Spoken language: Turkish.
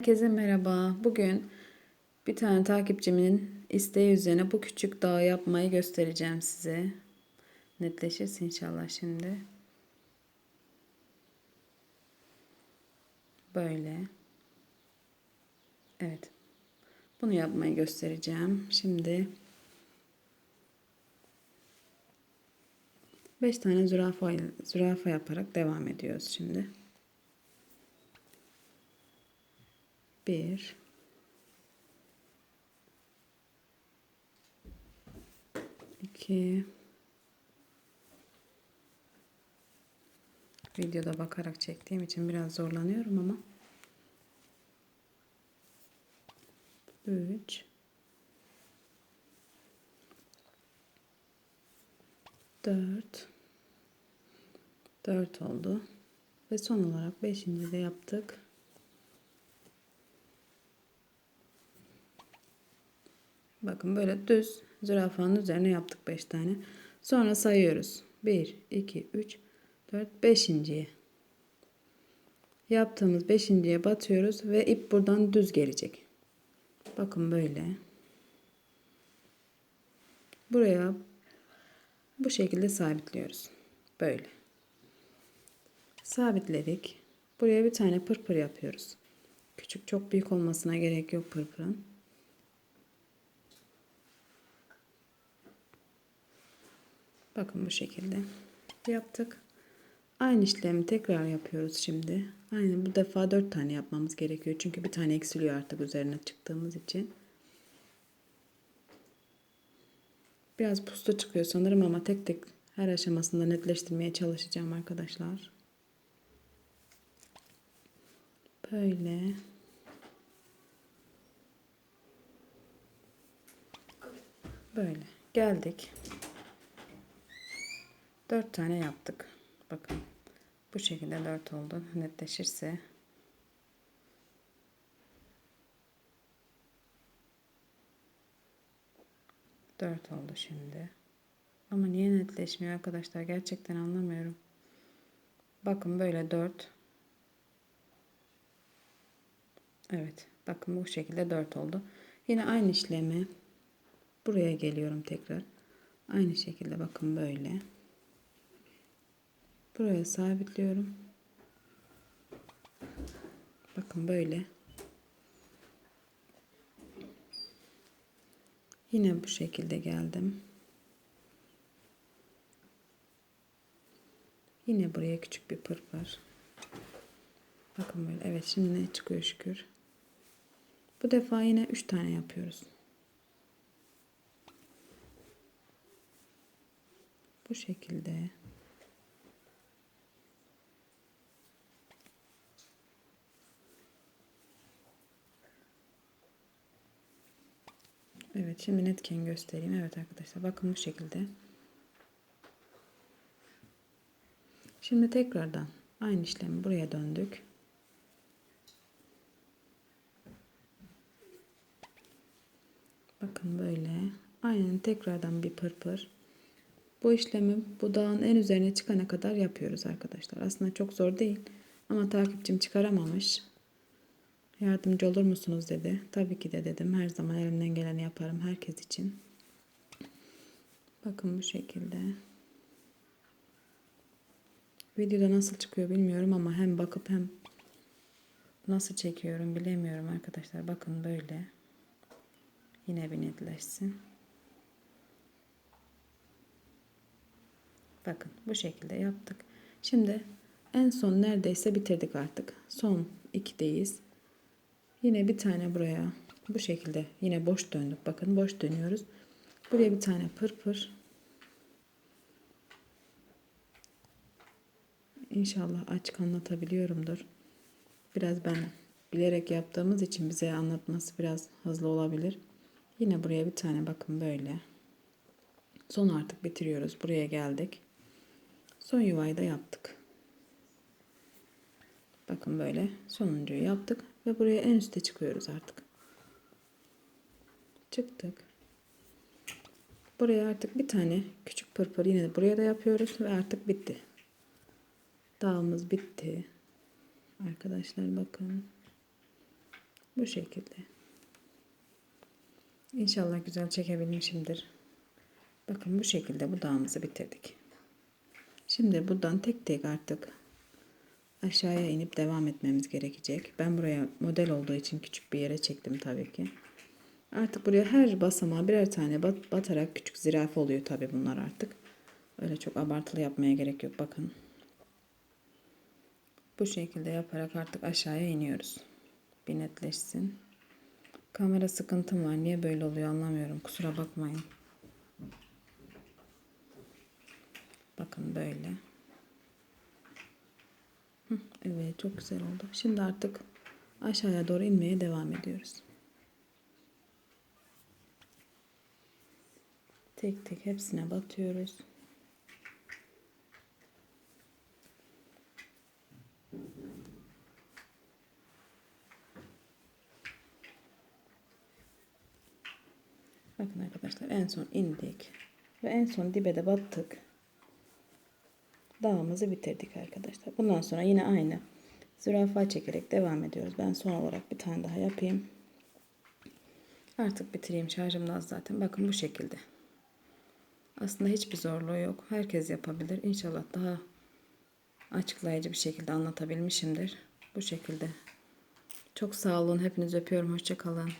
Herkese merhaba. Bugün bir tane takipçimin isteği üzerine bu küçük dağı yapmayı göstereceğim size. Netleşirse inşallah şimdi. Böyle. Evet. Bunu yapmayı göstereceğim. Şimdi 5 tane zürafa, zürafa yaparak devam ediyoruz şimdi. Bir. iki, Videoda bakarak çektiğim için biraz zorlanıyorum ama. Üç. Dört. Dört oldu. Ve son olarak beşinci de yaptık. Bakın böyle düz zürafanın üzerine yaptık 5 tane. Sonra sayıyoruz. 1, 2, 3, 4, 5.ye. Yaptığımız 5.ye batıyoruz ve ip buradan düz gelecek. Bakın böyle. Buraya bu şekilde sabitliyoruz. Böyle. Sabitledik. Buraya bir tane pırpır yapıyoruz. Küçük çok büyük olmasına gerek yok pırpırın. Bakın bu şekilde yaptık. Aynı işlemi tekrar yapıyoruz şimdi. Aynı bu defa 4 tane yapmamız gerekiyor. Çünkü bir tane eksiliyor artık üzerine çıktığımız için. Biraz puslu çıkıyor sanırım ama tek tek her aşamasında netleştirmeye çalışacağım arkadaşlar. Böyle. Böyle. Geldik. 4 tane yaptık. Bakın. Bu şekilde 4 oldu. Netleşirse. Dört oldu şimdi. Ama niye netleşmiyor arkadaşlar? Gerçekten anlamıyorum. Bakın böyle dört. Evet. Bakın bu şekilde dört oldu. Yine aynı işlemi buraya geliyorum tekrar. Aynı şekilde bakın böyle. Buraya sabitliyorum. Bakın böyle. Yine bu şekilde geldim. Yine buraya küçük bir pırpır. Bakın böyle. Evet şimdi ne çıkıyor şükür. Bu defa yine 3 tane yapıyoruz. Bu şekilde. Evet şimdi netken göstereyim. Evet arkadaşlar bakın bu şekilde. Şimdi tekrardan aynı işlemi buraya döndük. Bakın böyle. Aynen tekrardan bir pırpır. Bu işlemi bu dağın en üzerine çıkana kadar yapıyoruz arkadaşlar. Aslında çok zor değil. Ama takipçim çıkaramamış. Yardımcı olur musunuz dedi. Tabii ki de dedim. Her zaman elimden geleni yaparım herkes için. Bakın bu şekilde. Videoda nasıl çıkıyor bilmiyorum ama hem bakıp hem nasıl çekiyorum bilemiyorum arkadaşlar. Bakın böyle. Yine bir netleşsin. Bakın bu şekilde yaptık. Şimdi en son neredeyse bitirdik artık. Son 2'deyiz. Yine bir tane buraya bu şekilde yine boş döndük. Bakın boş dönüyoruz. Buraya bir tane pırpır. İnşallah açık anlatabiliyorumdur. Biraz ben bilerek yaptığımız için bize anlatması biraz hızlı olabilir. Yine buraya bir tane bakın böyle. Son artık bitiriyoruz. Buraya geldik. Son yuvayı da yaptık. Bakın böyle sonuncuyu yaptık. Ve buraya en üste çıkıyoruz artık. Çıktık. Buraya artık bir tane küçük pırpır yine buraya da yapıyoruz ve artık bitti. Dağımız bitti. Arkadaşlar bakın. Bu şekilde. İnşallah güzel çekebilmişimdir. Bakın bu şekilde bu dağımızı bitirdik. Şimdi buradan tek tek artık aşağıya inip devam etmemiz gerekecek. Ben buraya model olduğu için küçük bir yere çektim tabii ki. Artık buraya her basamağa birer tane bat, batarak küçük zirafe oluyor tabii bunlar artık. Öyle çok abartılı yapmaya gerek yok bakın. Bu şekilde yaparak artık aşağıya iniyoruz. Bir netleşsin. Kamera sıkıntım var. Niye böyle oluyor anlamıyorum. Kusura bakmayın. Bakın böyle. Evet çok güzel oldu. Şimdi artık aşağıya doğru inmeye devam ediyoruz. Tek tek hepsine batıyoruz. Bakın arkadaşlar en son indik ve en son dibe de battık. Dağımızı bitirdik arkadaşlar. Bundan sonra yine aynı zürafa çekerek devam ediyoruz. Ben son olarak bir tane daha yapayım. Artık bitireyim. Şarjım da az zaten. Bakın bu şekilde. Aslında hiçbir zorluğu yok. Herkes yapabilir. İnşallah daha açıklayıcı bir şekilde anlatabilmişimdir. Bu şekilde. Çok sağ olun. Hepinizi öpüyorum. Hoşçakalın.